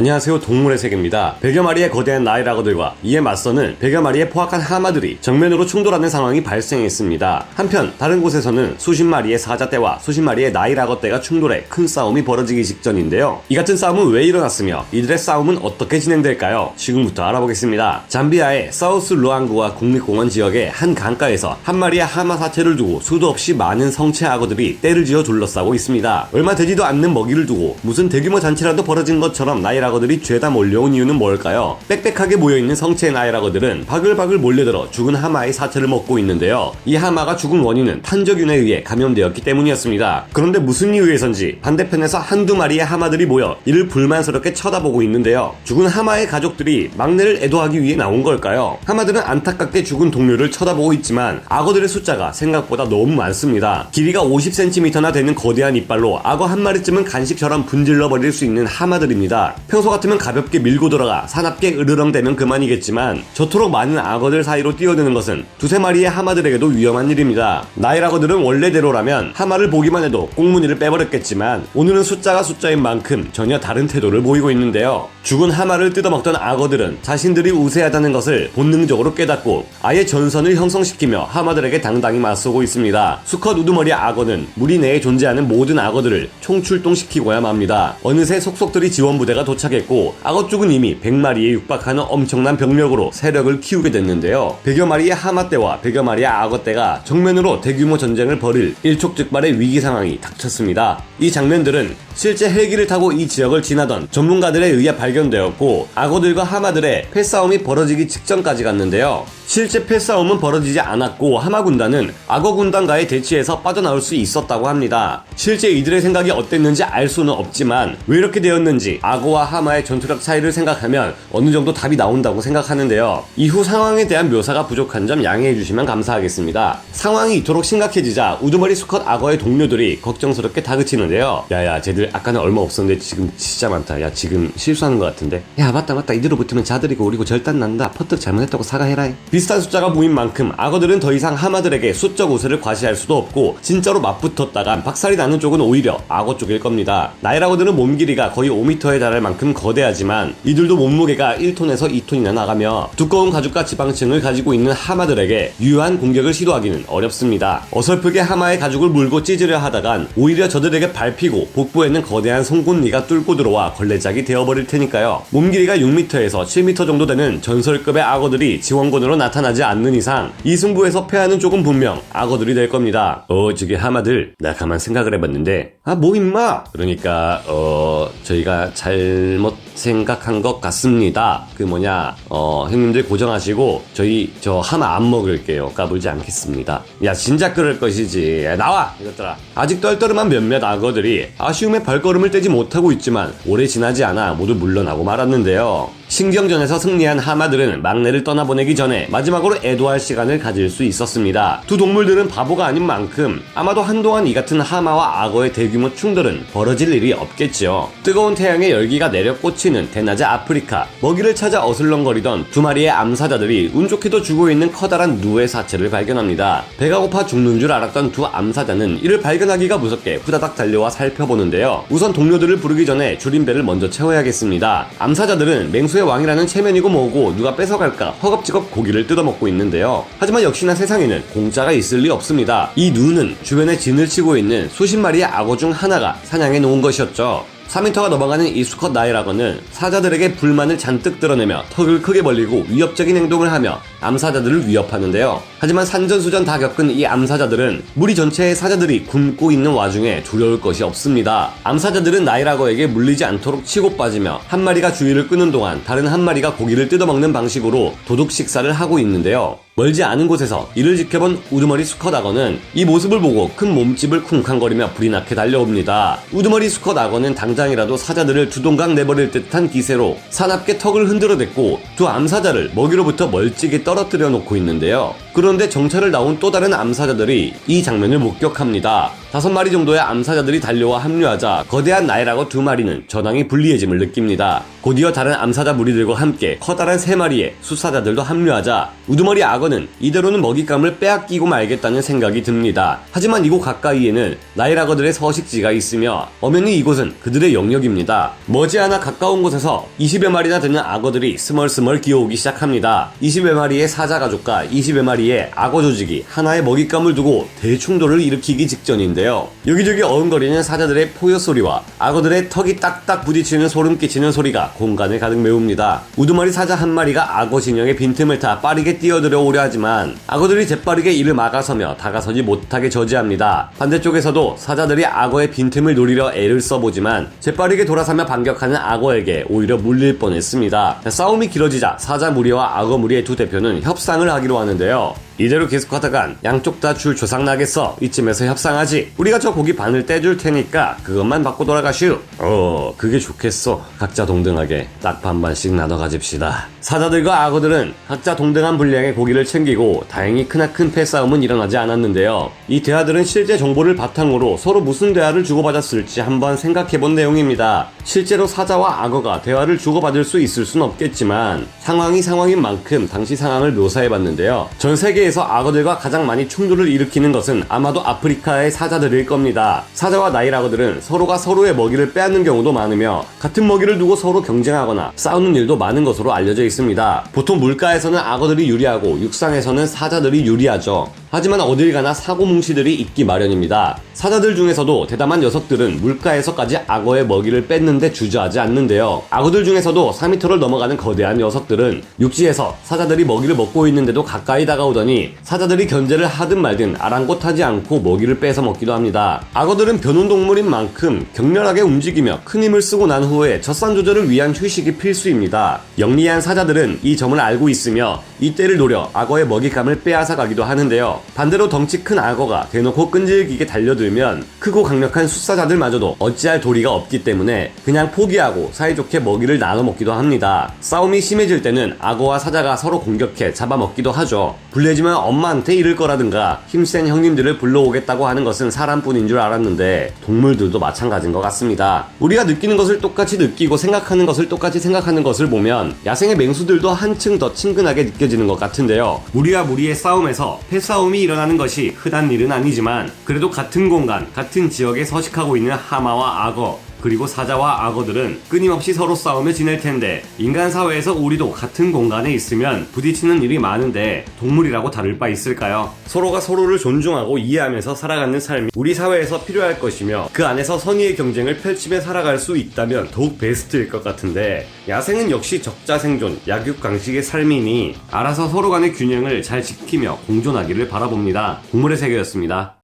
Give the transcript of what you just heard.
안녕하세요 동물의 세계입니다. 100여 마리의 거대한 나이라거들과 이에 맞서는 100여 마리의 포악한 하마들이 정면으로 충돌하는 상황이 발생했습니다. 한편 다른 곳에서는 수십 마리의 사자떼와 수십 마리의 나이라거떼가 충돌해 큰 싸움이 벌어지기 직전인데요. 이 같은 싸움은 왜 일어났으며 이들의 싸움은 어떻게 진행될까요? 지금부터 알아보겠습니다. 잠비아의 사우스 루앙구와 국립공원 지역의 한 강가에서 한 마리의 하마 사체를 두고 수도 없이 많은 성체 악어들이 떼를 지어 둘러싸고 있습니다. 얼마 되지도 않는 먹이를 두고 무슨 대규모 잔치라도 벌어진 것처럼 나이라 거들이 죄다 몰려온 이유는 뭘까요? 빽빽하게 모여있는 성체 나이라거들은 바글바글 몰려들어 죽은 하마의 사체를 먹고 있는데요. 이 하마가 죽은 원인은 탄저균에 의해 감염되었기 때문이었습니다. 그런데 무슨 이유에선지 반대편에서 한두 마리의 하마들이 모여 이를 불만스럽게 쳐다보고 있는데요. 죽은 하마의 가족들이 막내를 애도하기 위해 나온 걸까요? 하마들은 안타깝게 죽은 동료를 쳐다보고 있지만 악어들의 숫자가 생각보다 너무 많습니다. 길이가 50cm나 되는 거대한 이빨로 악어 한 마리쯤은 간식처럼 분질러 버릴 수 있는 하마들입니다. 평소 같으면 가볍게 밀고 들어가 사납게 으르렁대면 그만이겠지만 저토록 많은 악어들 사이로 뛰어드는 것은 두세 마리의 하마들에게도 위험한 일입니다. 나일악어들은 원래대로라면 하마를 보기만 해도 꽁무니를 빼버렸겠지만 오늘은 숫자가 숫자인 만큼 전혀 다른 태도를 보이고 있는데요. 죽은 하마를 뜯어먹던 악어들은 자신들이 우세하다는 것을 본능적으로 깨닫고 아예 전선을 형성시키며 하마들에게 당당히 맞서고 있습니다. 수컷 우두머리 악어는 무리 내에 존재하는 모든 악어들을 총출동시키고야 맙니다. 어느새 속속들이 지원부대가 도착 했고 악어 쪽은 이미 100마리에 육박하는 엄청난 병력으로 세력을 키우게 됐는데요. 100여 마리의 하마떼와 100여 마리의 악어떼가 정면으로 대규모 전쟁을 벌일 일촉즉발의 위기 상황이 닥쳤습니다. 이 장면들은 실제 헬기를 타고 이 지역을 지나던 전문가들에 의해 발견되었고 악어들과 하마들의 패싸움이 벌어지기 직전까지 갔는데요. 실제 패싸움은 벌어지지 않았고 하마 군단은 악어 군단과의 대치에서 빠져나올 수 있었다고 합니다. 실제 이들의 생각이 어땠는지 알 수는 없지만 왜 이렇게 되었는지 악어와 하마의 전투력 차이를 생각하면 어느 정도 답이 나온다고 생각하는데요. 이후 상황에 대한 묘사가 부족한 점 양해해 주시면 감사하겠습니다. 상황이 이토록 심각해지자 우두머리 수컷 악어의 동료들이 걱정스럽게 다그치는데요. 야야 쟤들 아까는 얼마 없었는데 지금 진짜 많다. 야 지금 실수하는 것 같은데. 야 맞다 맞다 이대로 붙으면 자들이고 우리고 절단 난다. 퍼뜩 잘못했다고 사과해라. 비슷한 숫자가 보인 만큼 악어들은 더 이상 하마들에게 수적 우세를 과시할 수도 없고 진짜로 맞붙었다간 박살이 나는 쪽은 오히려 악어 쪽일 겁니다. 나일악어들은 몸 길이가 거의 5m에 달할 만큼 거대하지만 이들도 몸무게가 1톤에서 2톤이나 나가며 두꺼운 가죽과 지방층을 가지고 있는 하마들에게 유효한 공격을 시도하기는 어렵습니다. 어설프게 하마의 가죽을 물고 찢으려 하다간 오히려 저들에게 밟히고 복부에는 거대한 송곳니가 뚫고 들어와 걸레짝이 되어버릴 테니까요. 몸 길이가 6m에서 7m 정도 되는 전설급의 악어들이 지원군으로 나타나지 않는 이상 이 승부에서 패하는 쪽은 분명 악어들이 될 겁니다. 어 저기 하마들 나 가만 생각을 해봤는데 아 뭐 임마 그러니까 어 저희가 잘못 생각한 것 같습니다. 그 뭐냐 어 형님들 고정하시고 저희 저 하나 안 먹을게요. 까불지 않겠습니다. 야 진작 그럴 것이지. 야, 나와 이것들아. 아직 떨떠름한 몇몇 악어들이 아쉬움에 발걸음을 떼지 못하고 있지만 오래 지나지 않아 모두 물러나고 말았는데요. 신경전에서 승리한 하마들은 막내를 떠나보내기 전에 마지막으로 애도할 시간을 가질 수 있었습니다. 두 동물들은 바보가 아닌 만큼 아마도 한동안 이 같은 하마와 악어의 대규모 충돌은 벌어질 일이 없겠지요. 뜨거운 태양의 열기가 내려 꽂 히는 대낮의 아프리카 먹이를 찾아 어슬렁거리던 두 마리의 암사자들이 운 좋게도 죽어 있는 커다란 누의 사체를 발견합니다. 배가 고파 죽는 줄 알았던 두 암사자는 이를 발견하기가 무섭게 후다닥 달려와 살펴보는데요. 우선 동료들을 부르기 전에 줄임배를 먼저 채워야겠습니다. 암사자들은 맹수의 왕이라는 체면이고 뭐고 누가 뺏어갈까 허겁지겁 고기를 뜯어먹고 있는데요. 하지만 역시나 세상에는 공짜가 있을 리 없습니다. 이 누는 주변에 진을 치고 있는 수십 마리의 악어 중 하나가 사냥해 놓은 것이었죠. 4m가 넘어가는 이 수컷 나이라거는 사자들에게 불만을 잔뜩 드러내며 턱을 크게 벌리고 위협적인 행동을 하며 암사자들을 위협하는데요. 하지만 산전수전 다 겪은 이 암사자들은 무리 전체의 사자들이 굶고 있는 와중에 두려울 것이 없습니다. 암사자들은 나이라거에게 물리지 않도록 치고 빠지며 한 마리가 주의를 끄는 동안 다른 한 마리가 고기를 뜯어먹는 방식으로 도둑 식사를 하고 있는데요. 멀지 않은 곳에서 이를 지켜본 우두머리 수컷 악어는 이 모습을 보고 큰 몸집을 쿵쾅거리며 불이 나게 달려옵니다. 우두머리 수컷 악어는 당장 이라도 사자들을 두동강 내버릴 듯한 기세로 사납게 턱을 흔들어댔고 두 암사자를 먹이로부터 멀찍이 떨어뜨려 놓고 있는데요. 그런데 정찰을 나온 또 다른 암사자들이 이 장면을 목격합니다. 다섯 마리 정도의 암사자들이 달려와 합류하자 거대한 나이라고 두 마리는 저당이 불리해짐을 느낍니다. 곧이어 다른 암사자 무리들과 함께 커다란 세 마리의 수사자들도 합류하자 우두머리 악어는 이대로는 먹잇감을 빼앗기고 말겠다는 생각이 듭니다. 하지만 이곳 가까이에는 나이라거들의 서식지가 있으며 엄연히 이곳은 그들의 영역입니다. 머지않아 가까운 곳에서 20여 마리나 되는 악어들이 스멀스멀 기어오기 시작합니다. 20여 마리의 사자 가족과 20여 마리의 악어 조직이 하나의 먹잇감을 두고 대충돌을 일으키기 직전인데요. 여기저기 어흥거리는 사자들의 포효 소리와 악어들의 턱이 딱딱 부딪히는 소름 끼치는 소리가 공간을 가득 메웁니다. 우두머리 사자 한 마리가 악어 진영의 빈틈을 타 빠르게 뛰어들어 오려 하지만 악어들이 재빠르게 이를 막아서며 다가서지 못하게 저지합니다. 반대쪽에서도 사자들이 악어의 빈틈을 노리려 애를 써보지만 재빠르게 돌아서며 반격하는 악어에게 오히려 물릴 뻔했습니다. 싸움이 길어지자 사자 무리와 악어 무리의 두 대표는 협상을 하기로 하는데요. 이대로 계속하다간 양쪽 다 줄 조상 나겠어. 이쯤에서 협상하지. 우리가 저 고기 반을 떼줄 테니까 그것만 받고 돌아가시오. 어 그게 좋겠어 각자 동등하게 딱 반반씩 나눠 가집시다. 사자들과 악어들은 각자 동등한 분량의 고기를 챙기고 다행히 크나큰 패싸움은 일어나지 않았는데요. 이 대화들은 실제 정보를 바탕으로 서로 무슨 대화를 주고받았을지 한번 생각해본 내용입니다. 실제로 사자와 악어가 대화를 주고받을 수 있을 순 없겠지만 상황이 상황인 만큼 당시 상황을 묘사해봤는데요. 전 세계에 서 악어들과 가장 많이 충돌을 일으키는 것은 아마도 아프리카의 사자들일 겁니다. 사자와 나일악어들은 서로가 서로의 먹이를 빼앗는 경우도 많으며 같은 먹이를 두고 서로 경쟁하거나 싸우는 일도 많은 것으로 알려져 있습니다. 보통 물가에서는 악어들이 유리하고 육상에서는 사자들이 유리하죠. 하지만 어딜 가나 사고 뭉치들이 있기 마련입니다. 사자들 중에서도 대담한 녀석들은 물가에서까지 악어의 먹이를 뺏는데 주저하지 않는데요. 악어들 중에서도 4m를 넘어가는 거대한 녀석들은 육지에서 사자들이 먹이를 먹고 있는데도 가까이 다가오더니 사자들이 견제를 하든 말든 아랑곳하지 않고 먹이를 뺏어 먹기도 합니다. 악어들은 변온동물인 만큼 격렬하게 움직이며 큰 힘을 쓰고 난 후에 젖산 조절을 위한 휴식이 필수입니다. 영리한 사자들은 이 점을 알고 있으며 이때를 노려 악어의 먹잇감을 빼앗아 가기도 하는데요. 반대로 덩치 큰 악어가 대놓고 끈질기게 달려들면 크고 강력한 숫사자들마저도 어찌할 도리가 없기 때문에 그냥 포기하고 사이좋게 먹이를 나눠 먹기도 합니다. 싸움이 심해질 때는 악어와 사자가 서로 공격해 잡아먹기도 하죠. 불리해지면 엄마한테 이를 거라든가 힘센 형님들을 불러오겠다고 하는 것은 사람뿐인 줄 알았는데 동물들도 마찬가지인 것 같습니다. 우리가 느끼는 것을 똑같이 느끼고 생각하는 것을 똑같이 생각하는 것을 보면 야생의 맹수들도 한층 더 친근하게 느껴지는 것 같은데요. 무리와 무리의 싸움에서 패 싸움이 일어나는 것이 흔한 일은 아니지만 그래도 같은 공간, 같은 지역에 서식하고 있는 하마와 악어, 그리고 사자와 악어들은 끊임없이 서로 싸우며 지낼 텐데 인간 사회에서 우리도 같은 공간에 있으면 부딪히는 일이 많은데 동물이라고 다를 바 있을까요? 서로가 서로를 존중하고 이해하면서 살아가는 삶이 우리 사회에서 필요할 것이며 그 안에서 선의의 경쟁을 펼치며 살아갈 수 있다면 더욱 베스트일 것 같은데 야생은 역시 적자 생존, 약육강식의 삶이니 알아서 서로 간의 균형을 잘 지키며 공존하기를 바라봅니다. 동물의 세계였습니다.